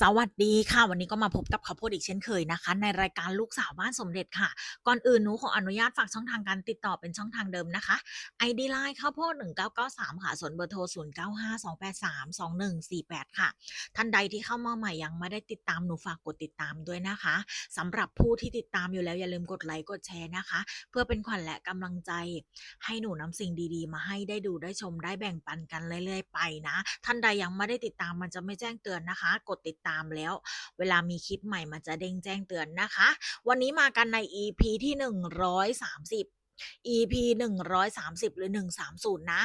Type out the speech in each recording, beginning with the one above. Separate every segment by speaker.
Speaker 1: สวัสดีค่ะ วันนี้ก็มาพบกับข้าวโพดอีกเช่นเคยนะคะ ในรายการลูกสาวบ้านสมเด็จค่ะ ก่อนอื่นหนูขออนุญาตฝากช่องทางการติดต่อเป็นช่องทางเดิมนะคะ ID Line ข้าวโพด1993 ค่ะ ส่วนเบอร์โทร 0952832148 ค่ะ ท่านใดที่เข้ามาใหม่ยังไม่ได้ติดตามหนูฝากกดติดตามด้วยนะคะสำหรับผู้ที่ติดตามอยู่แล้วอย่าลืมกดไลค์กดแชร์นะคะ เพื่อเป็นขวัญและกำลังใจ ให้หนูนำสิ่งดีๆ มาให้ได้ดูได้ชมได้แบ่งปันกันเรื่อยๆไปนะ ท่านใดยังไม่ได้ติดตามมันจะไม่แจ้งเตือนนะคะ กดติดตามแล้ว เวลามีคลิปใหม่มันจะเด้งแจ้งเตือนนะคะ วันนี้มากันใน EP ที่ 130 EP 130 หรือ 130 นะ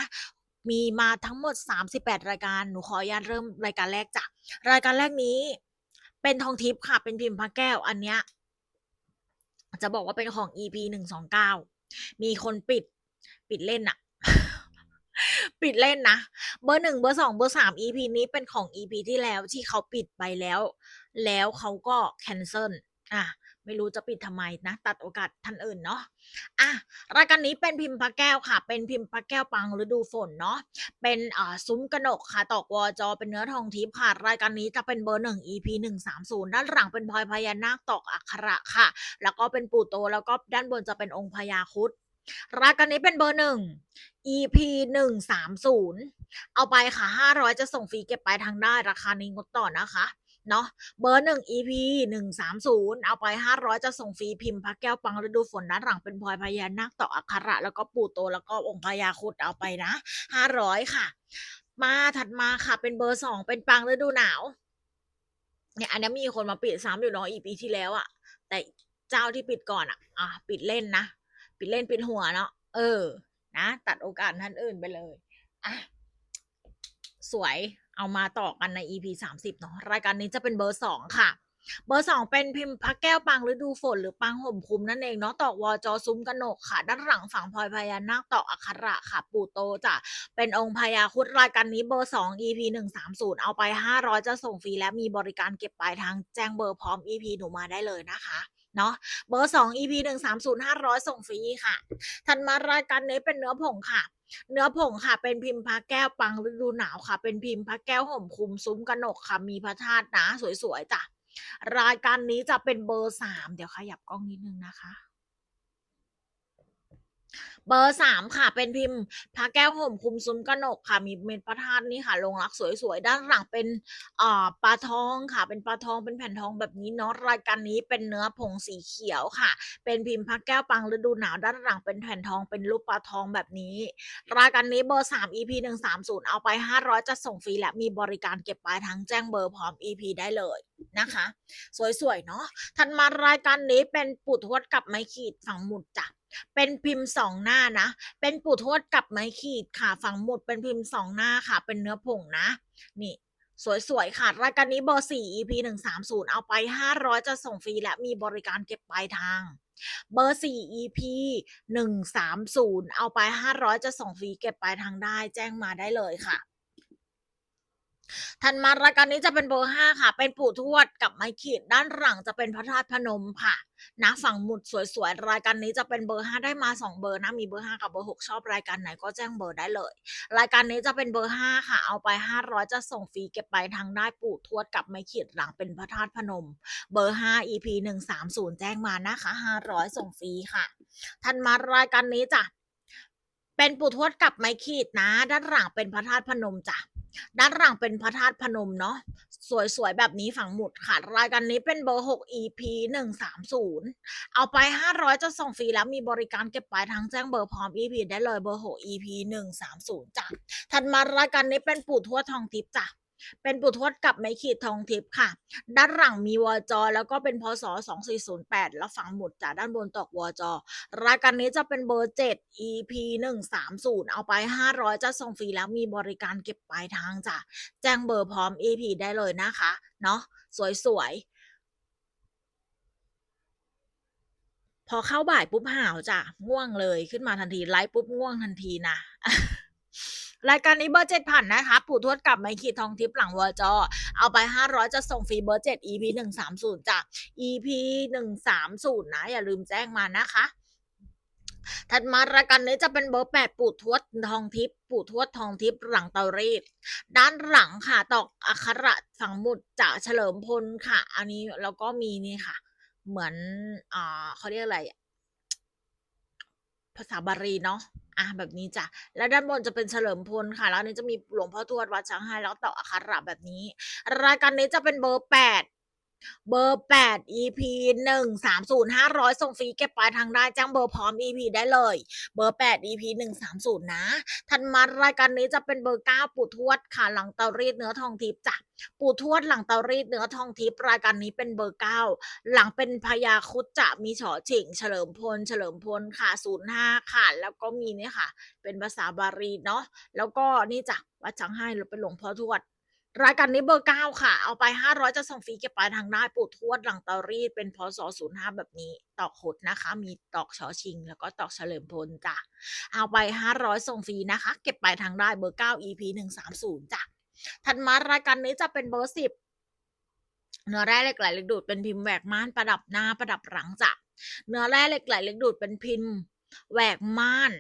Speaker 1: มีมาทั้งหมด 38 รายการ หนูขออนุญาตเริ่มรายการแรกจ้ะ รายการแรกนี้ เป็นทองทิพย์ค่ะ เป็นพิมพ์พระแก้ว อันเนี้ย จะบอกว่าเป็นของ EP 129 มีคนปิด ปิดเล่นอะ ปิดเล่นนะ เบอร์1เบอร์2เบอร์3 EP นี้เป็นของ EP ที่แล้วที่เขาปิดไปแล้ว แล้วเขาก็แคนเซิลอ่าไม่รู้จะปิดทำไมนะ ตัดโอกาสท่านอื่นเนาะอะรายการนี้เป็นพิมพ์พระแก้วค่ะ เป็นพิมพ์พระแก้วปังฤดูฝนเนาะเป็นอ่าซุ้มกระหนกค่ะตอกวจอเป็นเนื้อทองทิพย์ค่ะ รายการนี้จะเป็นเบอร์1 EP 130ด้านหลังเป็นพลอยพญานาคตอกอักขระค่ะ แล้วก็เป็นปู่โตแล้วก็ด้านบนจะเป็นองค์พญาครุฑ รายการนี้เป็นเบอร์1 EP 130เอาไปค่ะ500จะส่งฟรีเก็บไปทางได้ราคานี้งดต่อนะคะเนาะเบอร์1 EP 130เอาไป500จะส่งฟรีพิมพ์พระแก้วปังฤดูฝนด้านหลังเป็นพลอยพญานาคต่ออักขระ แล้วก็ปู่โตแล้วก็องค์พญาครุฑเอาไปนะ500ค่ะ มาถัดมาค่ะเป็นเบอร์2เป็นปังฤดูหนาว เนี่ยอันนี้มีคนมาปิดซ้ำอยู่เนาะ EP ที่แล้วอะแต่เจ้าที่ปิดก่อนอะอ่าปิดเล่นนะ ปิดเล่นปิดหัวเนาะเออ นะ ตัดโอกาสท่านอื่นไปเลยอะสวยเอามาต่อกันใน EP 30 เนาะรายการนี้จะเป็นเบอร์ 2 ค่ะ เบอร์ 2 เป็นพิมพ์พระแก้วปังฤดูฝนหรือปังห่มคลุมนั่นเองเนาะตอกวจอซุ้มกนกค่ะ ด้านหลังฝั่งพลอยพญานาคตอกอักขระค่ะ ปู่โตจ้ะเป็นองค์พญาครุฑรายการนี้เบอร์ 2 EP 130 เอาไป 500 จะส่งฟรีและมีบริการเก็บปลายทางแจ้งเบอร์พร้อม EP หนูมาได้เลยนะคะ เนาะเบอร์ 2 EP 130 500 ส่งฟรีค่ะถัดมารายการนี้เป็นเนื้อผงค่ะ เนื้อผงค่ะ เป็นพิมพ์พระแก้วปังฤดูหนาวค่ะ เป็นพิมพ์พระแก้วห่มคุมซุ้มกระหนกค่ะ มีพระธาตุนะ สวยๆจ้ะรายการนี้จะเป็นเบอร์ 3 เดี๋ยวขยับกล้องนิดนึงนะคะ เบอร์3ค่ะ เป็นพิมพ์พระแก้วห่มคุมซุ้มกนกค่ะ มีเม็ดพระธาตุนี่ค่ะลงรักสวยๆ ด้านหลังเป็นอ่าปลาทองค่ะ เป็นปลาทองเป็นแผ่นทองแบบนี้เนาะรายการนี้เป็นเนื้อผงสีเขียวค่ะ เป็นพิมพ์พระแก้วปังฤดูหนาวด้านหลังเป็นแผ่นทองเป็นรูปปลาทองแบบนี้ รายการนี้เบอร์3 EP 130เอาไป500จะส่งฟรีและมีบริการเก็บปลายทางแจ้งเบอร์พร้อม EP ได้เลยนะคะ สวยๆเนาะถัดมารายการนี้เป็นปู่ทวดกับไม้ขีดฝังหมุดจ้ะ เป็นพิมพ์2หน้านะ เป็นปู่ทวดกับไม้ขีดค่ะ ฝังหมุดเป็นพิมพ์2หน้าค่ะ เป็นเนื้อผงนะ นี่สวย ๆ ค่ะ รายการนี้เบอร์ 4 EP 130 เอาไป 500 จะส่งฟรีและมีบริการเก็บปลายทาง เบอร์ 4 EP 130 เอาไป 500 จะส่งฟรีเก็บปลายทางได้ แจ้งมาได้เลยค่ะ ถัดมารายการนี้จะเป็นเบอร์5ค่ะ เป็นปู่ทวดกับไม้ขีด ด้านหลังจะเป็นพระธาตุพนมค่ะนะฝั่งหมุดสวยๆ รายการนี้จะเป็นเบอร์5ได้มา2เบอร์นะ มีเบอร์5กับเบอร์6ชอบรายการไหนก็แจ้งเบอร์ได้เลย รายการนี้จะเป็นเบอร์5ค่ะ เอาไป500จะส่งฟรีเก็บไปทางได้ปู่ทวดกับไม้ขีดหลังเป็นพระธาตุพนม เบอร์5 EP 130แจ้งมานะคะ500ส่งฟรีค่ะถัดมารายการนี้จ้ะเป็นปู่ทวดกับไม้ขีดนะ ด้านหลังเป็นพระธาตุพนมจ้ะ ด้านหลังเป็นพระธาตุพนมเนาะสวยๆ แบบนี้ฝังหมุดค่ะ รายการนี้เป็นเบอร์ 6 EP 130 เอาไป 500 จะส่งฟรีแล้วมีบริการเก็บปลายทางแจ้งเบอร์พร้อม EP ได้เลยเบอร์ 6 EP 130จ้ะถัดมารายการนี้เป็นปู่ทวดทองทิพย์จ้ะ เป็นปู่ทวดกับไม้ขีดทองทิพย์ค่ะ ด้านหลังมีวอจอ แล้วก็เป็นพศ 2408 แล้วฝังหมุดจ้ะด้านบนตอกวอจอ รายการนี้จะเป็นเบอร์ 7 EP 130 เอาไป 500 จะส่งฟรีแล้วมีบริการเก็บปลายทางจ้ะ แจ้งเบอร์พร้อม EP ได้เลยนะคะ เนาะสวยๆ พอเข้าบ่ายปุ๊บห่าวจ้ะ ง่วงเลยขึ้นมาทันที ไลฟ์ปุ๊บง่วงทันทีนะ รายการนี้เบอร์7ผ่านนะคะปู่ทวดกับไม้ขีดทองทิพย์หลังวจอเอาไป 500 จะส่งฟรีเบอร์7 EP 130จ้ะ EP 130 นะ อย่าลืมแจ้งมานะคะถัดมารายการนี้จะเป็นเบอร์แปดปู่ทวดทองทิพย์ปู่ทวดทองทิพย์หลังเตารีดด้านหลังค่ะตอกอักขระฝังหมุดจากเฉลิมพลค่ะ อันนี้แล้วก็มีนี่ค่ะ เหมือนอ่าเขาเรียกอะไร ภาษาบาลีเนาะ อะแบบนี้จ้ะแล้วด้านบนจะเป็นเฉลิมพลค่ะ แล้วนี้จะมีหลวงพ่อทวดวัดช้างไห้แล้วตอกอักขระแบบนี้ รายการนี้จะเป็นเบอร์แปด เบอร์แปด EP หนึ่งสามศูนย์ห้าร้อยส่งฟรีเก็บปลายทางได้จ้งเบอร์พร้อม EP ได้เลย เบอร์แปด EP หนึ่งสามศูนย์นะ ทันมารายการนี้จะเป็นเบอร์เก้าปู่ทวดค่ะหลังเตารีดเนื้อทองทิพย์จ้ะปู่ทวดหลังเตารีดเนื้อทองทิพย์รายการนี้เป็นเบอร์เก้าหลังเป็นพญาครุดจะมีเฉอฉิงเฉลิมพล เฉลิมพลค่ะศูนย์ห้าค่ะ แล้วก็มีเนี่ยค่ะ เป็นภาษาบาลีเนาะแล้วก็นี่จ้ะวัดช้างให้หรือเป็นหลวงพ่อทวด รายการนี้เบอร์เก้าค่ะ เอาไปห้าร้อยจะส่งฟรีเก็บปลายทางได้ปู่ทวดหลังเตารีดเป็นพศศูนย์ห้าแบบนี้ ตอกขดนะคะ มีตอกชอชิง แล้วก็ตอกเฉลิมพลจ้ะ เอาไปห้าร้อยส่งฟรีนะคะ เก็บปลายทางได้เบอร์เก้า EP หนึ่งสามศูนย์จ้ะ ถัดมารายการนี้จะเป็นเบอร์สิบเนื้อแร่เหล็กไหลเล็กดูดเป็นพิมพ์แหวกม่านประดับหน้าประดับหลังจ้ะ เนื้อแร่เหล็กไหลเล็กดูดเป็นพิมพ์แหวกม่าน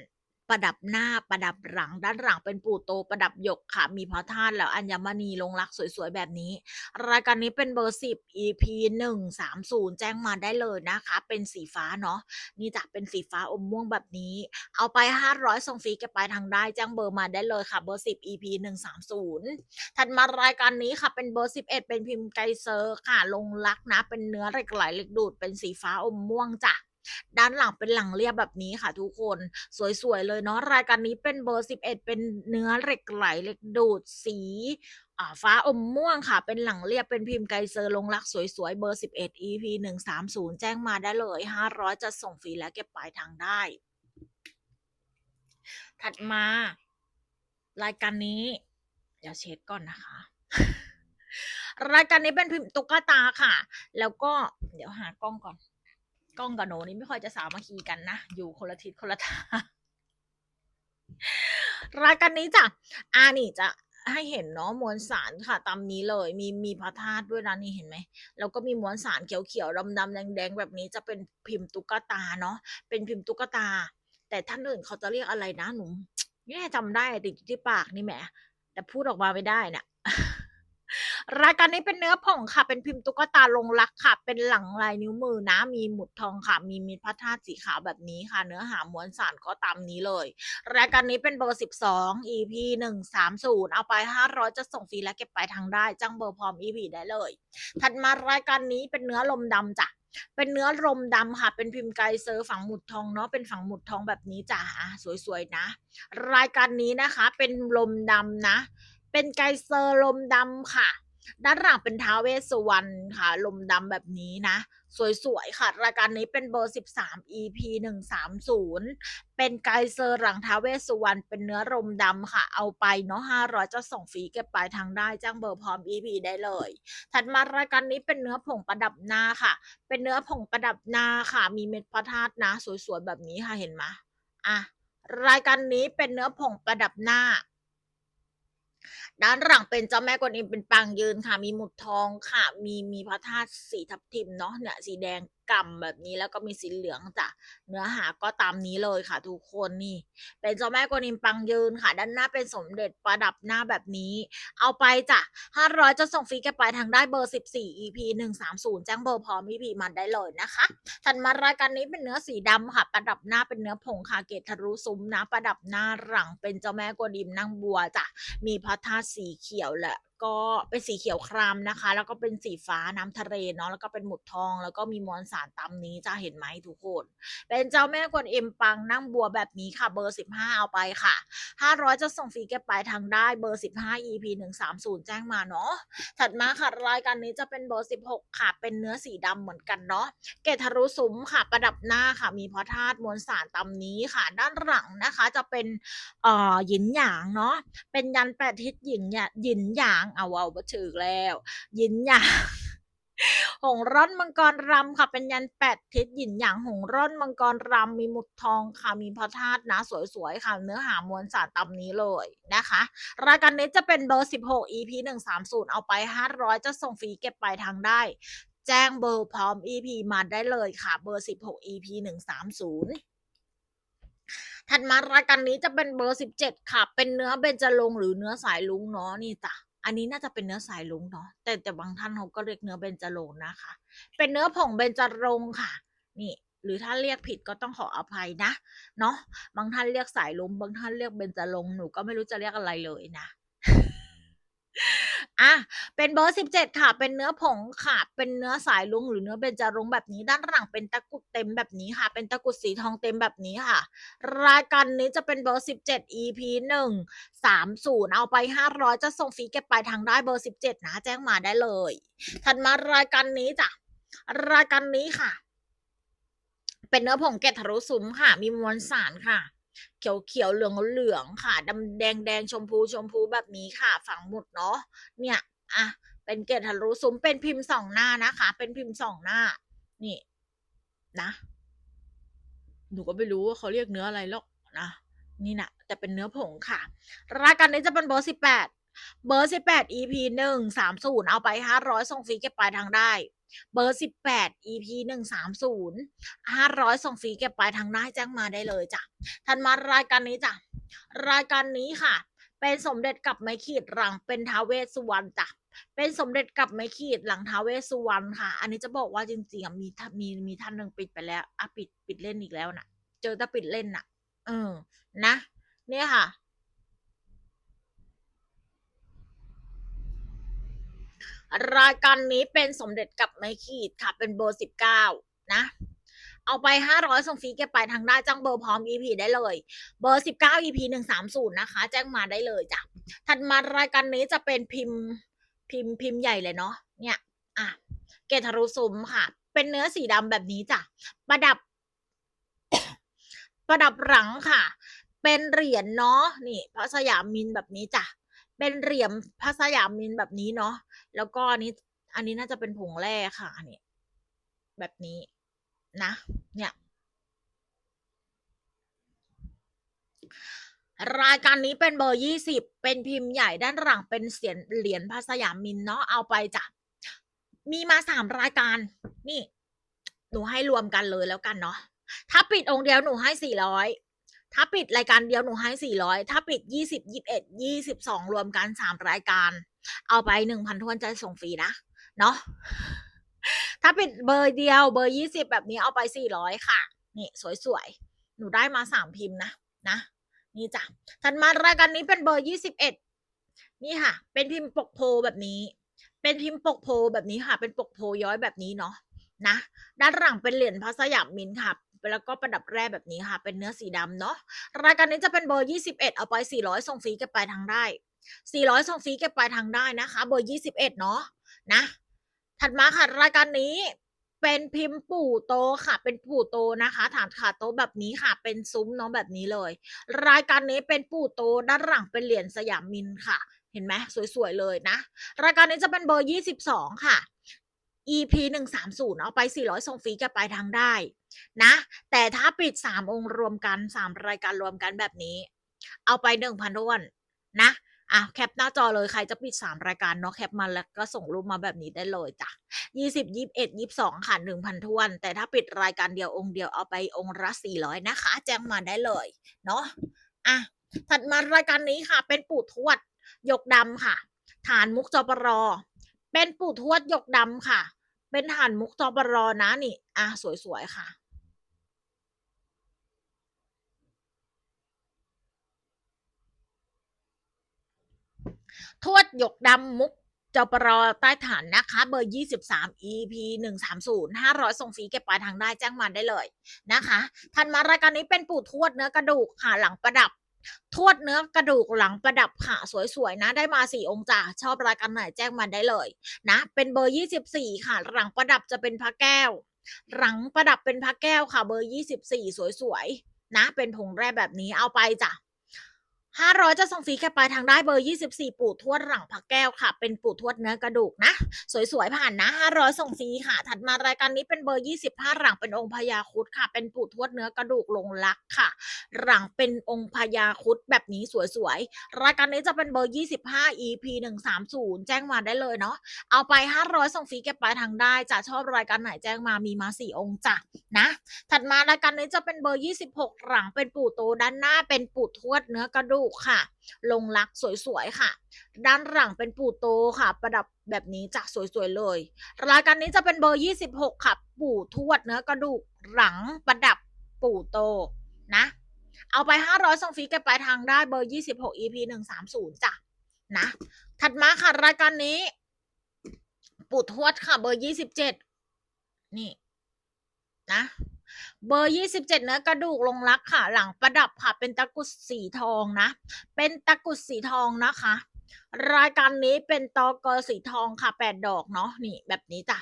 Speaker 1: ประดับหน้าประดับหลัง ด้านหลังเป็นปู่โตประดับหยกค่ะ มีพระธาตุแล้วอัญมณีลงรักสวยๆ แบบนี้ รายการนี้เป็นเบอร์สิบ EP หนึ่งสามศูนย์แจ้งมาได้เลยนะคะ เป็นสีฟ้าเนาะนี่จะเป็นสีฟ้าอมม่วงแบบนี้ เอาไปห้าร้อยส่งฟรีก็บปทางได้แจ้งเบอร์มาได้เลยค่ะเบอร์สิบ EP หนึ่งสามศูนย์ถัดมารายการนี้ค่ะเป็นเบอร์สิบเอ็ดเป็นพิมพ์ไกเซอร์ค่ะลงรักนะ เป็นเนื้อเหล็กไหลเหล็กดูดเป็นสีฟ้าอมม่วงจ้ะ ด้านหลังเป็นหลังเรียบแบบนี้ค่ะทุกคน สวยๆเลยเนาะรายการนี้เป็นเบอร์ 11 เป็นเนื้อเหล็กไหลเหล็กดูดสีฟ้าอมม่วงค่ะ เป็นหลังเรียบเป็นพิมพ์ไกเซอร์ลงรักสวยๆเบอร์ 11 EP 130 แจ้งมาได้เลย 500 จะส่งฟรีและเก็บปลายทางได้ ถัดมา รายการนี้ เดี๋ยวเช็ดก่อนนะคะ รายการนี้เป็นพิมพ์ตุ๊กตาค่ะ แล้วก็เดี๋ยวหากล้องก่อน กล้องกับโนนี่ไม่ค่อยจะสามัคคีกันนะ อยู่คนละทิศคนละทางรายการนี้จ้ะอ่านี่จะให้เห็นเนาะมวลสารค่ะตามนี้เลย มีมีพระธาตุด้วยนะนี่เห็นไหมแล้วก็มีมวลสารเขียวๆดำๆแดงๆแบบนี้จะเป็นพิมพ์ตุ๊กตาเนาะเป็นพิมพ์ตุ๊กตา แต่ท่านอื่นเขาจะเรียกอะไรนะหนูไม่แน่จำได้ติดอยู่ที่ปากนี่แหมแต่พูดออกมาไม่ได้น่ะ รายการนี้เป็นเนื้อผงค่ะ เป็นพิมพ์ตุ๊กตาลงรักค่ะ เป็นหลังลายนิ้วมือนะ มีหมุดทองค่ะ มีมีพระธาตุสีขาวแบบนี้ค่ะ เนื้อหามวลสารก็ตามนี้เลย รายการนี้เป็นเบอร์ 12 EP 130 เอาไป 500 จะส่งฟรีและเก็บปลายทางได้ จ้างเบอร์พร้อม EP ได้เลย ถัดมารายการนี้เป็นเนื้อลมดำจ้ะเป็นเนื้อลมดำค่ะ เป็นพิมพ์ไกเซอร์ฝังหมุดทองเนาะ เป็นฝังหมุดทองแบบนี้จ้ะอะสวยๆนะ รายการนี้นะคะ เป็นลมดำนะ เป็นไกเซอร์ลมดำค่ะ ด้านหลังเป็นท้าวเวสสุวรรณค่ะ ลมดำแบบนี้นะ สวยๆ ค่ะ รายการนี้เป็นเบอร์ 13 EP 130 เป็นไกเซอร์หลังท้าวเวสสุวรรณเป็นเนื้อลมดำค่ะ เอาไปเนาะ500จะส่งฟรีเก็บปลายทางได้จ้างเบอร์พร้อม EP ได้เลย ถัดมารายการนี้เป็นเนื้อผงประดับหน้าค่ะ เป็นเนื้อผงประดับหน้าค่ะ มีเม็ดพระธาตุนะ สวยๆ แบบนี้ค่ะเห็นไหมอะรายการนี้เป็นเนื้อผงประดับหน้า ด้านหลังเป็นเจ้าแม่กวนอิมเป็นปางยืนค่ะ มีหมุดทองค่ะ มีมีพระธาตุสีทับทิมเนาะเนี่ยสีแดง กำ่ำแบบนี้แล้วก็มีสีเหลืองจ้ะเนื้อหาก็ตามนี้เลยค่ะ ทุกคนนี่ เป็นเจ้าแม่กวนอิมปางยืนค่ะ ด้านหน้าเป็นสมเด็จประดับหน้าแบบนี้ เอาไปจ้ะ500 จะส่งฟรีแค่ปทางได้เบอร์ 14 EP 130 แจ้งเบอร์พร้อม EP มาได้เลยนะคะถัดมารายการนี้เป็นเนื้อสีดำค่ะ ประดับหน้าเป็นเนื้อผงค่ะเกตทะลุซุ้มนะประดับหน้าหลังเป็นเจ้าแม่กวนอิมนั่งบัวจ้ะมีพระธาตุสีเขียวและ ก็เป็นสีเขียวครามนะคะ แล้วก็เป็นสีฟ้าน้ำทะเลเนาะแล้วก็เป็นหมุดทอง แล้วก็มีมวลสารตามนี้จะเห็นไหมทุกคน เป็นเจ้าแม่กวนอิมปังนั่งบัวแบบนี้ค่ะ เบอร์ 15 เอาไปค่ะ 500 จะส่งฟรีแก้ปลายทางได้เบอร์ 15 EP 130 แจ้งมาเนาะถัดมาค่ะรายการนี้จะเป็นเบอร์ 16 ค่ะ เป็นเนื้อสีดำเหมือนกันเนาะเกตทะลุซุ้มค่ะ ประดับหน้าค่ะ มีพระธาตุมวลสารตามนี้ค่ะ ด้านหลังนะคะจะเป็นเอ่อหยินหยางเนาะเป็นยันแปดทิศหญิงเนี่ยหยินหยางเอาเอาบัถือแล้ว ยินหยางหงร่อนมังกรรำค่ะเป็นยันแปดทิศหยินหยางหงร่อนมังกรรำมีมุดทองค่ะมีพระธาตุนะสวยๆค่ะเนื้อหามวลสารตามนี้เลยนะคะ รายการนี้จะเป็นเบอร์ 16 EP 130 เอาไป 500 จะส่งฟรีเก็บปลายทางได้ แจ้งเบอร์พร้อม EP มาได้เลยค่ะ เบอร์ 16 EP 130ถัดมารายการนี้จะเป็นเบอร์สิบเจ็ดค่ะ เป็นเนื้อเบญจรงหรือเนื้อสายลุงเนาะนี่จ้ะ อันนี้น่าจะเป็นเนื้อสายลุงเนาะแต่แต่บางท่านเขาก็เรียกเนื้อเบญจรงนะคะ เป็นเนื้อผงเบญจรงค่ะ นี่ หรือถ้าเรียกผิดก็ต้องขออภัยนะเนาะบางท่านเรียกสายลุงบางท่านเรียกเบญจรงหนูก็ไม่รู้จะเรียกอะไรเลยนะ อะเป็นเบอร์สิบเจ็ดค่ะ เป็นเนื้อผงค่ะ เป็นเนื้อสายลุงหรือเนื้อเบญจรงค์แบบนี้ ด้านหลังเป็นตะกุดเต็มแบบนี้ค่ะ เป็นตะกุดสีทองเต็มแบบนี้ค่ะ รายการนี้จะเป็นเบอร์สิบเจ็ด EP หนึ่งสามศูนย์เอาไปห้าร้อยจะส่งฟรีเก็บปลายทางได้เบอร์สิบเจ็ดนะ แจ้งมาได้เลย ถัดมารายการนี้จ้ะ รายการนี้ค่ะ เป็นเนื้อผงเกล็ดทะลุซุ้มค่ะ มีมวลสารค่ะ เขียวเขียวๆเหลืองเหลืองค่ะดำแดงแดงชมพูชมพูแบบนี้ค่ะ ฝังหมุดเนาะเนี่ยอะเป็นเกล็ดทะลุซุ้มเป็นพิมพ์สองหน้านะคะ เป็นพิมพ์สองหน้า นี่ นะหนูก็ไม่รู้ว่าเขาเรียกเนื้ออะไรหรอกนะนี่นะแต่เป็นเนื้อผงค่ะรายการนี้จะเป็นเบอร์สิบแปด เบอร์สิบแปด EP หนึ่งสามศูนย์เอาไปห้าร้อยส่งฟรีเก็บปลายทางได้ เบอร์สิบแปด EP หนึ่งสามศูนย์ห้าร้อยส่งฟรีเก็บปลายทางได้แจ้งมาได้เลยจ้ะทันมารายการนี้จ้ะรายการนี้ค่ะ เป็นสมเด็จกับไม้ขีดหลังเป็นท้าวเวสสุวรรณจ้ะเป็นสมเด็จกับไม้ขีดหลังท้าวเวสสุวรรณค่ะ อันนี้จะบอกว่าจริงๆมีท่านมีมีท่านหนึ่งปิดไปแล้วอะปิดปิดเล่นอีกแล้วนะเจอแต่ปิดเล่นน่ะเออนะ เนี่ยค่ะ รายการนี้เป็นสมเด็จกับไม้ขีดค่ะเป็นเบอร์สิบเก้านะ เอาไปห้าร้อยส่งฟรีเก็บไปทางได้จ้างเบอร์พร้อม EP ได้เลย เบอร์สิบเก้า EP หนึ่งสามศูนย์นะคะ แจ้งมาได้เลยจ้ะถัดมารายการนี้จะเป็นพิมพ์พิมพ์พิมพ์ใหญ่เลยเนาะเนี่ยอะเกทารุซุมค่ะ เป็นเนื้อสีดำแบบนี้จ้ะประดับ ประดับหลังค่ะ เป็นเหรียญเนาะนี่พระสยามมินแบบนี้จ้ะ เป็นเหรียญพระสยามมินแบบนี้เนาะแล้วก็อันนี้ อันนี้น่าจะเป็นผงแร่ค่ะนี่แบบนี้นะ เนี่ยรายการนี้เป็นเบอร์ยี่สิบเป็นพิมพ์ใหญ่ด้านหลังเป็นเสียนเหรียญพระสยามมินเนาะเอาไปจ้ะ มีมาสามรายการ นี่ หนูให้รวมกันเลยแล้วกันเนาะ ถ้าปิดองค์เดียวหนูให้สี่ร้อย ถ้าปิดรายการเดียวหนูให้สี่ร้อยถ้าปิดยี่สิบยี่สิบเอ็ดยี่สิบสองรวมกันสามรายการ เอาไปหนึ่งพันทวนจะส่งฟรีนะ เนาะถ้าปิดเบอร์เดียวเบอร์ยี่สิบแบบนี้เอาไปสี่ร้อยค่ะ นี่สวยๆ หนูได้มาสามพิมพ์นะนะ นี่จ้ะถัดมารายการนี้เป็นเบอร์ยี่สิบเอ็ดนี่ค่ะ เป็นพิมพ์ปกโพแบบนี้ เป็นพิมพ์ปกโพแบบนี้ค่ะ เป็นปกโพย้อยแบบนี้เนาะนะ ด้านหลังเป็นเหรียญพระสยามมินค่ะ แล้วก็ประดับแร่แบบนี้ค่ะ เป็นเนื้อสีดำเนาะรายการนี้จะเป็นเบอร์ยี่สิบเอ็ดเอาไปสี่ร้อยส่งฟรีเก็บปลายทางได้สี่ร้อยส่งฟรีเก็บปลายทางได้นะคะ เบอร์ยี่สิบเอ็ดเนาะนะ ถัดมาค่ะรายการนี้เป็นพิมพ์ปู่โตค่ะ เป็นปู่โตนะคะ ฐานขาโตแบบนี้ค่ะ เป็นซุ้มเนาะแบบนี้เลย รายการนี้เป็นปู่โตด้านหลังเป็นเหรียญสยามมินค่ะ เห็นไหมสวยๆเลยนะ รายการนี้จะเป็นเบอร์ยี่สิบสองค่ะ EP หนึ่งสามศูนย์เอาไปสี่ร้อยส่งฟรีกับปลายทางได้ นะ แต่ถ้าปิดสามองค์รวมกันสามรายการรวมกันแบบนี้ เอาไปหนึ่งพันทวนนะอะแคปหน้าจอเลยใครจะปิดสามรายการเนาะแคปมาแล้วก็ส่งรูปมาแบบนี้ได้เลยจ้ะยี่สิบยี่สิบเอ็ดยี่สิบสองค่ะหนึ่งพันทวน แต่ถ้าปิดรายการเดียวองค์เดียวเอาไปองค์ละสี่ร้อยนะคะ แจ้งมาได้เลยเนาะอะถัดมารายการนี้ค่ะ เป็นปู่ทวดยกดำค่ะ ฐานมุกจปรอ เป็นปู่ทวดยกดำค่ะ เป็นฐานมุกจปรอนะนี่ อะ สวย ๆ ค่ะ ทวดหยกดำมุกจปรใต้ฐานนะคะ เบอร์ 23 EP 130 500ส่งฟรีเก็บปลายทางได้แจ้งมาได้เลยนะคะ ทันมารายการนี้เป็นปู่ทวดเนื้อกระดูกค่ะหลังประดับ ทวดเนื้อกระดูกหลังประดับค่ะสวยๆนะ ได้มาสี่องค์จ้าชอบรายการไหนแจ้งมาได้เลยนะ เป็นเบอร์ยี่สิบสี่ค่ะ หลังประดับจะเป็นพระแก้ว หลังประดับเป็นพระแก้วค่ะ เบอร์ยี่สิบสี่สวยๆนะ เป็นผงแร่แบบนี้เอาไปจ้ะ ห้าร้อยจะส่งฟรีแค่ปลายทางได้เบอร์ยี่สิบสี่ปู่ทวดหลังผักแก้วค่ะ เป็นปู่ทวดเนื้อกระดูกนะ สวยๆ ผ่านนะห้าร้อยส่งฟรีค่ะ ถัดมารายการนี้เป็นเบอร์ยี่สิบห้าหลังเป็นองค์พญาครุดค่ะ เป็นปู่ทวดเนื้อกระดูกลงลักค่ะ หลังเป็นองค์พญาครุดแบบนี้สวยๆ รายการนี้จะเป็นเบอร์ยี่สิบห้า EP หนึ่งสามศูนย์แจ้งมาได้เลยเนาะ เอาไปห้าร้อยส่งฟรีเก็บปลายทางได้ จะชอบรายการไหนแจ้งมา มีมาสี่องค์จ้ะนะ ถัดมารายการนี้จะเป็นเบอร์ 26 หลังเป็นปู่โตด้านหน้าเป็นปู่ทวดเนื้อกระดูกค่ะ ลงลักสวยๆค่ะ ด้านหลังเป็นปู่โตค่ะ ประดับแบบนี้จ้ะสวยๆเลย รายการนี้จะเป็นเบอร์ 26 ค่ะ ปู่ทวดเนื้อกระดูกหลังประดับปู่โตนะ เอาไป 500ส่งฟรีเก็บปทางได้เบอร์ 26 EP 130จ้ะนะ ถัดมาค่ะรายการนี้ ปู่ทวดค่ะ เบอร์ 27 นี่นะ เบอร์ยี่สิบเจ็ดเนื้อกระดูกลงรักค่ะ หลังประดับค่ะ เป็นตะกุดสีทองนะ เป็นตะกุดสีทองนะคะ รายการนี้เป็นตอกอสีทองค่ะแปดดอกเนาะนี่แบบนี้จ้ะ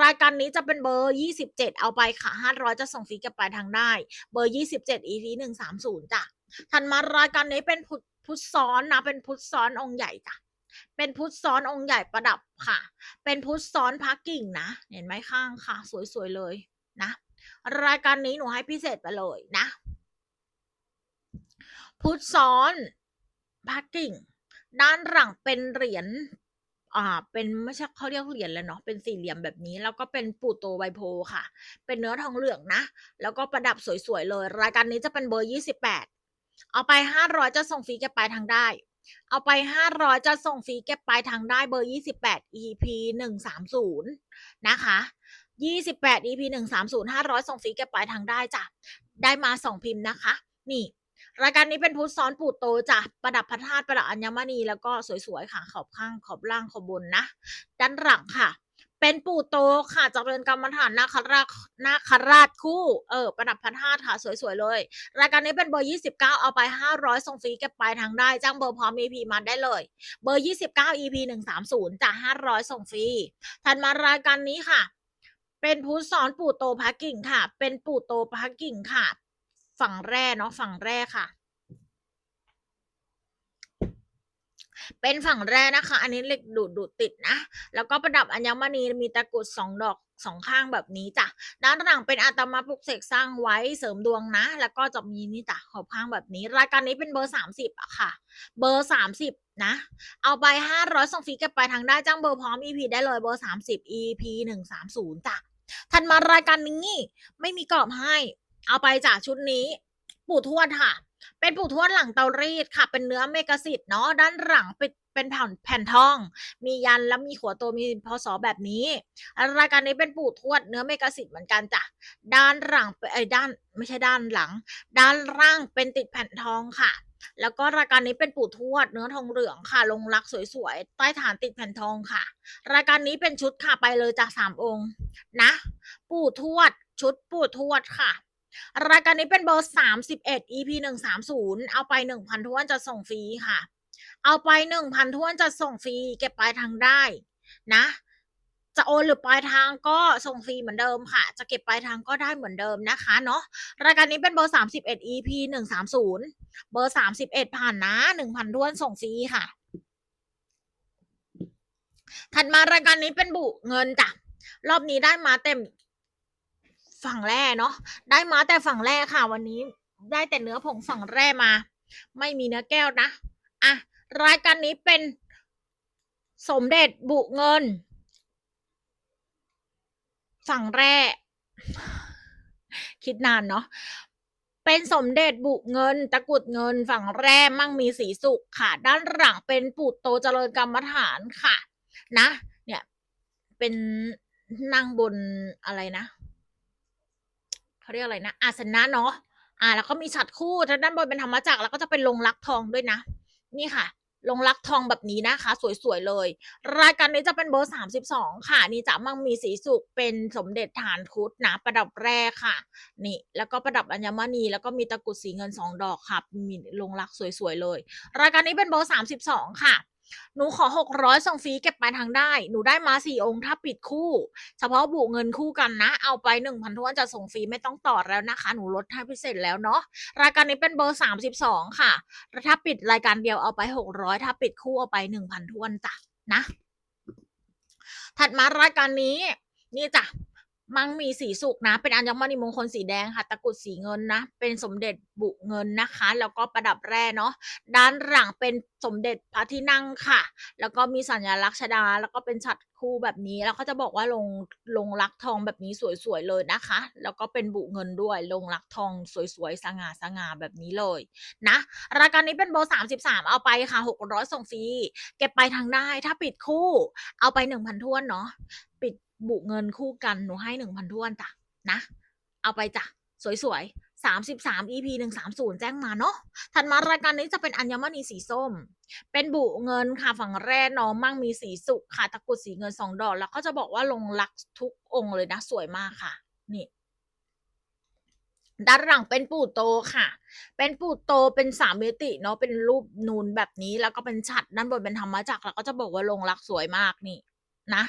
Speaker 1: รายการนี้จะเป็นเบอร์ยี่สิบเจ็ดเอาไปค่ะห้าร้อยจะส่งฟรีกับไปทางได้ เบอร์ยี่สิบเจ็ด EP หนึ่งสามศูนย์จ้ะถัดมารายการนี้เป็นพุทธพุทธซ้อนนะ เป็นพุทธซ้อนองค์ใหญ่จ้ะเป็นพุทธซ้อนองค์ใหญ่ประดับค่ะ เป็นพุทธซ้อนพักกิ่งนะ เห็นไหมข้างค่ะ สวยๆเลยนะ รายการนี้หนูให้พิเศษไปเลยนะพุทธซ้อนพักกิ่ง ด้านหลังเป็นเหรียญอ่า เป็นไม่ใช่เขาเรียกเหรียญแล้วเนาะ เป็นสี่เหลี่ยมแบบนี้ แล้วก็เป็นปูโตใบโพค่ะ เป็นเนื้อทองเหลืองนะ แล้วก็ประดับสวยๆเลย รายการนี้จะเป็นเบอร์ยี่สิบแปด เอาไปห้าร้อยจะส่งฟรีเก็บปทางได้ เอาไปห้าร้อยจะส่งฟรีเก็บปลายทางได้เบอร์ยี่สิบแปด EP หนึ่งสามศูนย์นะคะยี่สิบแปด EP หนึ่งสามศูนย์ห้าร้อยส่งฟรีเก็บปลายทางได้จ้ะ ได้มาสองพิมพ์นะคะ นี่รายการนี้เป็นพุทธซ้อนปูโตจ้ะประดับพระธาตุประดับอัญมณีแล้วก็สวยๆค่ะขอบข้างขอบล่างขอบบนนะ ด้านหลังค่ะ เป็นปู่โตค่ะจากเรือนกรรมฐานนาคราชนาคราชคู่ เออ ประดับพระธาค่ะ สวยๆ เลย รายการนี้เป็นเบอร์29เอาไป500ส่งฟรีเก็บปลายทางได้ จ้างเบอร์พร้อม EP มาได้เลย เบอร์29 EP 130จ้ะ500ส่งฟรีถัดมารายการนี้ค่ะ เป็นพุทธสอนปู่โตพักกิ่งค่ะ เป็นปู่โตพักกิ่งค่ะ ฝั่งแร่เนาะฝั่งแร่ค่ะ เป็นฝั่งแรกนะคะ อันนี้เหล็กดูดดูดติดนะ แล้วก็ประดับอัญมณีมีตะกรุดสองดอกสองข้างแบบนี้จ้ะ ด้านหลังเป็นอาตมาปลุกเสกสร้างไว้เสริมดวงนะ แล้วก็จะมีนี่จ้ะขอบข้างแบบนี้ รายการนี้เป็นเบอร์สามสิบอะค่ะ เบอร์สามสิบนะ เอาไปห้าร้อยส่งฟรีกันไปทางได้จ้างเบอร์พร้อม EP ได้เลยเบอร์สามสิบ EP หนึ่งสามศูนย์จ้ะทันมารายการนี้ ไม่มีกรอบให้ เอาไปจากชุดนี้ ปู่ทวดค่ะ เป็นปู่ทวดหลังเตารีดค่ะ เป็นเนื้อเมกะสิทธิ์เนาะด้านหลังเป็นเป็นแผ่นแผ่นทอง มียันแล้วมีขัวโตมีพศแบบนี้รายการนี้เป็นปู่ทวดเนื้อเมกะสิทธิ์เหมือนกันจ้ะด้านหลังเป็นไอ้ด้านไม่ใช่ด้านหลัง ด้านล่างเป็นติดแผ่นทองค่ะ แล้วก็รายการนี้เป็นปู่ทวดเนื้อทองเหลืองค่ะ ลงรักสวยๆใต้ฐานติดแผ่นทองค่ะ รายการนี้เป็นชุดค่ะไปเลยจากสามองค์ นะ ปู่ทวดชุดปู่ทวดค่ะ รายการนี้เป็นเบอร์สามสิบเอ็ด EP หนึ่งสามศูนย์เอาไปหนึ่งพันทวนจะส่งฟรีค่ะ เอาไปหนึ่งพันทวนจะส่งฟรีเก็บปลายทางได้นะ จะโอนหรือปลายทางก็ส่งฟรีเหมือนเดิมค่ะ จะเก็บปลายทางก็ได้เหมือนเดิมนะคะเนาะรายการนี้เป็นเบอร์สามสิบเอ็ด EP หนึ่งสามศูนย์เบอร์สามสิบเอ็ดผ่านนะหนึ่งพันทวนส่งฟรีค่ะถัดมารายการนี้เป็นบุเงินจ้ะรอบนี้ได้มาเต็ม ฝั่งแร่เนาะได้มาแต่ฝั่งแร่ค่ะ วันนี้ได้แต่เนื้อผงฝั่งแร่มา ไม่มีเนื้อแก้วนะอะรายการนี้เป็นสมเด็จบุเงิน ฝั่งแร่คิดนานเนาะเป็นสมเด็จบุเงิน ตะกุดเงิน ฝั่งแร่มั่งมีสีสุขค่ะ ด้านหลังเป็นปูดโตเจริญกรรมฐานค่ะ นะ เนี่ย เป็นนั่งบนอะไรนะ เขาเรียกอะไรนะอาสนะเนาะอ่า แล้วก็มีฉัดคู่ทางด้านบนเป็นธรรมจักรแล้วก็จะเป็นลงรักทองด้วยนะ นี่ค่ะลงรักทองแบบนี้นะคะ สวยๆเลย รายการนี้จะเป็นเบอร์สามสิบสองค่ะ นี่จะมั่งมีสีสุกเป็นสมเด็จฐานคุดนะประดับแรกค่ะ นี่ แล้วก็ประดับอัญมณี แล้วก็มีตะกุดสีเงินสองดอกค่ะ มีลงรักสวยๆเลย รายการนี้เป็นเบอร์สาม สิบสอหนูขอ600ส่งฟรีเก็บปลายทางได้ หนูได้มา4องค์ถ้าปิดคู่ เฉพาะบุเงินคู่กันนะ เอาไป1,000ทวนจะส่งฟรีไม่ต้องต่อแล้วนะคะ หนูลดให้พิเศษแล้วเนาะ รายการนี้เป็นเบอร์32ค่ะ ถ้าปิดรายการเดียวเอาไป600ถ้าปิดคู่เอาไป1,000ทวนจ้ะนะ ถัดมารายการนี้นี่จ้ะ มังมีสีสุกนะ เป็นอัญมณีมงคลสีแดงค่ะ ตะกุดสีเงินนะ เป็นสมเด็จบุเงินนะคะ แล้วก็ประดับแร่เนาะ ด้านหลังเป็นสมเด็จพระที่นั่งค่ะ แล้วก็มีสัญลักษณ์ชดา แล้วก็เป็นฉัตรคู่แบบนี้ แล้วเขาจะบอกว่าลงลงลักทองแบบนี้สวยๆเลยนะคะ แล้วก็เป็นบุเงินด้วย ลงลักทองสวยๆสง่าสง่าแบบนี้เลยนะ รายการนี้เป็นเบอร์33เอาไปค่ะ600ส่งฟรี เก็บไปทางได้ ถ้าปิดคู่ เอาไป1,000ท้วนเนาะ ปิด บุเงินคู่กันหนูให้1,000ท้วนจ้ะนะ เอาไปจ้ะ สวยๆ33 EP 130 แจ้งมาเนาะ ถัดมารายการนี้จะเป็นอัญมณีสีส้ม เป็นบุเงินค่ะ ฝั่งแรกเนาะมั่งมีสีสุกค่ะตะกุดสีเงินสองดอก แล้วก็จะบอกว่าลงลักทุกองค์เลยนะ สวยมากค่ะ นี่ด้านหลังเป็นปู่โตค่ะ เป็นปู่โตเป็นสามมิติเนาะ เป็นรูปนูนแบบนี้ แล้วก็เป็นฉัตรด้านบนเป็นธรรมจักรแล้วก็จะบอกว่าลงลักสวยมากนี่ นะ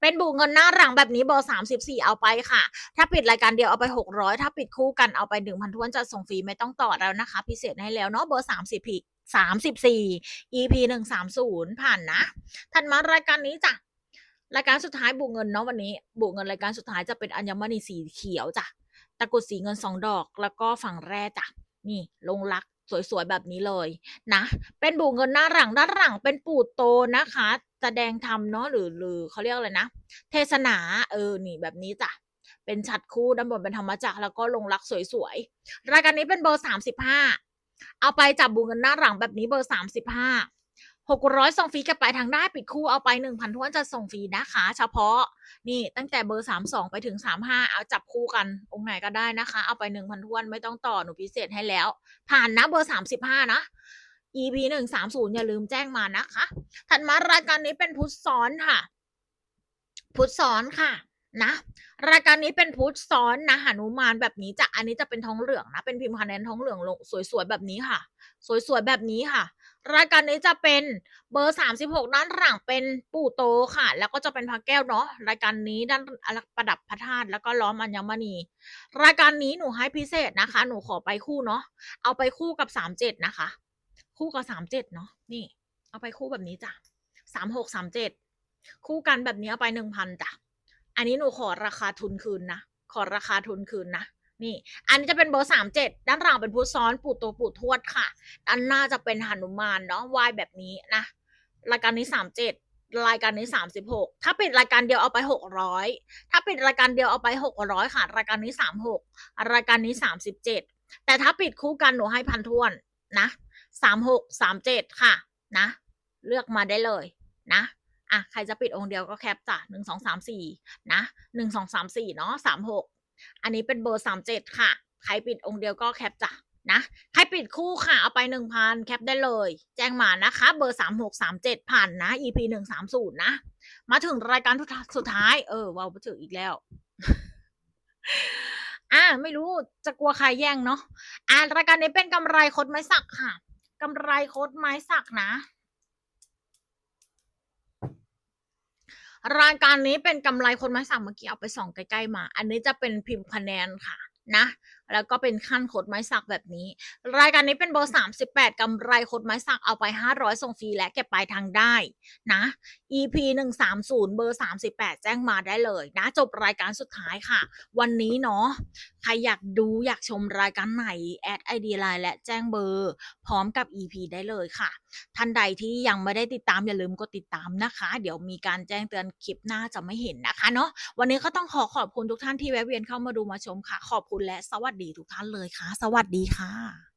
Speaker 1: เป็นบุเงินหน้าหลังแบบนี้เบอร์34เอาไปค่ะ ถ้าปิดรายการเดียวเอาไป600ถ้าปิดคู่กันเอาไป1,000ท้วนจะส่งฟรีไม่ต้องต่อแล้วนะคะ พิเศษให้แล้วเนาะเบอร์30พี34 EP 130ผ่านนะถัดมารายการนี้จ้ะรายการสุดท้ายบุเงินเนาะวันนี้ บุเงินรายการสุดท้ายจะเป็นอัญมณีสีเขียวจ้ะตะกุดสีเงินสองดอกแล้วก็ฝั่งแร่จ้ะนี่ลงลัก สวยๆ แบบนี้เลยนะ เป็นบุเงินหน้าหลังด้านหลังเป็นปูโตนะคะ แสดงธรรมเนาะหรือหรือเขาเรียกอะไรนะ เทศนาเออนี่แบบนี้จ้ะเป็นฉัดคู่ด้านบนเป็นธรรมจักรแล้วก็ลงรักสวยๆ รายการนี้เป็นเบอร์สามสิบห้าเอาไปจับบุเงินหน้าหลังแบบนี้เบอร์สามสิบห้า หกร้อยส่งฟรีกับปลายทางได้ปิดคู่เอาไปหนึ่งพันทวนจะส่งฟรีนะคะ เฉพาะนี่ตั้งแต่เบอร์สามสองไปถึงสามห้าเอาจับคู่กัน องค์ไหนก็ได้นะคะ เอาไปหนึ่งพันทวนไม่ต้องต่อหนูพิเศษให้แล้ว ผ่านนะเบอร์สามสิบห้านะ EP หนึ่งสามศูนย์อย่าลืมแจ้งมานะคะ ถัดมารายการนี้เป็นพุทธซ้อนค่ะ พุทธซ้อนค่ะนะรายการนี้เป็นพุทธซ้อนนะหนุมานแบบนี้จะอันนี้จะเป็นทองเหลืองนะเป็นพิมพ์คะแนนทองเหลืองลงสวยๆแบบนี้ค่ะ สวยๆแบบนี้ค่ะ รายการนี้จะเป็นเบอร์สามสิบหกด้านหลังเป็นปู่โตค่ะ แล้วก็จะเป็นพระแก้วเนาะรายการนี้ด้านประดับพระธาตุแล้วก็ล้อมอัญมณี รายการนี้หนูให้พิเศษนะคะ หนูขอไปคู่เนาะเอาไปคู่กับสามเจ็ดนะคะ คู่กับสามเจ็ดเนาะนี่ เอาไปคู่แบบนี้จ้ะสามหกสามเจ็ดคู่กันแบบนี้เอาไปหนึ่งพันจ้ะอันนี้หนูขอราคาทุนคืนนะขอราคาทุนคืนนะ นี่ อันนี้จะเป็นเบอร์สามเจ็ดด้านหลังเป็นพุทซ้อนปู่โตปู่ทวดค่ะ ด้านหน้าจะเป็นหนุมานเนาะวายแบบนี้นะรายการนี้สามเจ็ดรายการนี้สามสิบหกถ้าปิดรายการเดียวเอาไปหกร้อยถ้าปิดรายการเดียวเอาไปหกร้อยค่ะ รายการนี้สามหกรายการนี้สามสิบเจ็ดแต่ถ้าปิดคู่กันหนูให้พันทวนนะสามหกสามเจ็ดค่ะนะ เลือกมาได้เลยนะอะใครจะปิดองค์เดียวก็แคปจ้ะหนึ่งสองสามสี่นะหนึ่งสองสามสี่เนาะสามหก อันนี้เป็นเบอร์สามเจ็ดค่ะ ใครปิดองค์เดียวก็แคปจ้ะนะ ใครปิดคู่ค่ะ เอาไปหนึ่งพันแคปได้เลย แจ้งมานะคะ เบอร์สามหกสามเจ็ดผ่านนะ EP หนึ่งสามศูนย์นะ มาถึงรายการสุดท้าย เออว้าวไปถึงอีกแล้วอ่าไม่รู้จะกลัวใครแย่งเนาะอ่ารายการนี้เป็นกำไรคดไม้สักค่ะกำไรคดไม้สักนะ รายการนี้เป็นกำไรคนไม้สักเมื่อกี้เอาไปส่องใกล้ๆมา อันนี้จะเป็นพิมพ์คะแนนค่ะนะ แล้วก็เป็นขั้นโคดไม้สักแบบนี้ รายการนี้เป็นเบอร์38กำไรโคดไม้สักเอาไป 500 ส่งฟรีและเก็บปลายทางได้นะ EP 130 เบอร์ 38 แจ้งมาได้เลยนะ จบรายการสุดท้ายค่ะ วันนี้เนาะใครอยากดูอยากชมรายการไหน แอดไอดีไลน์และแจ้งเบอร์ พร้อมกับ EP ได้เลยค่ะ ท่านใดที่ยังไม่ได้ติดตามอย่าลืมกดติดตามนะคะ เดี๋ยวมีการแจ้งเตือนคลิปหน้าจะไม่เห็นนะคะเนาะวันนี้ก็ต้องขอขอบคุณทุกท่านที่แวะเวียนเข้ามาดูมาชมค่ะ ขอบคุณและสวัสดีทุกท่านเลยค่ะ สวัสดีค่ะ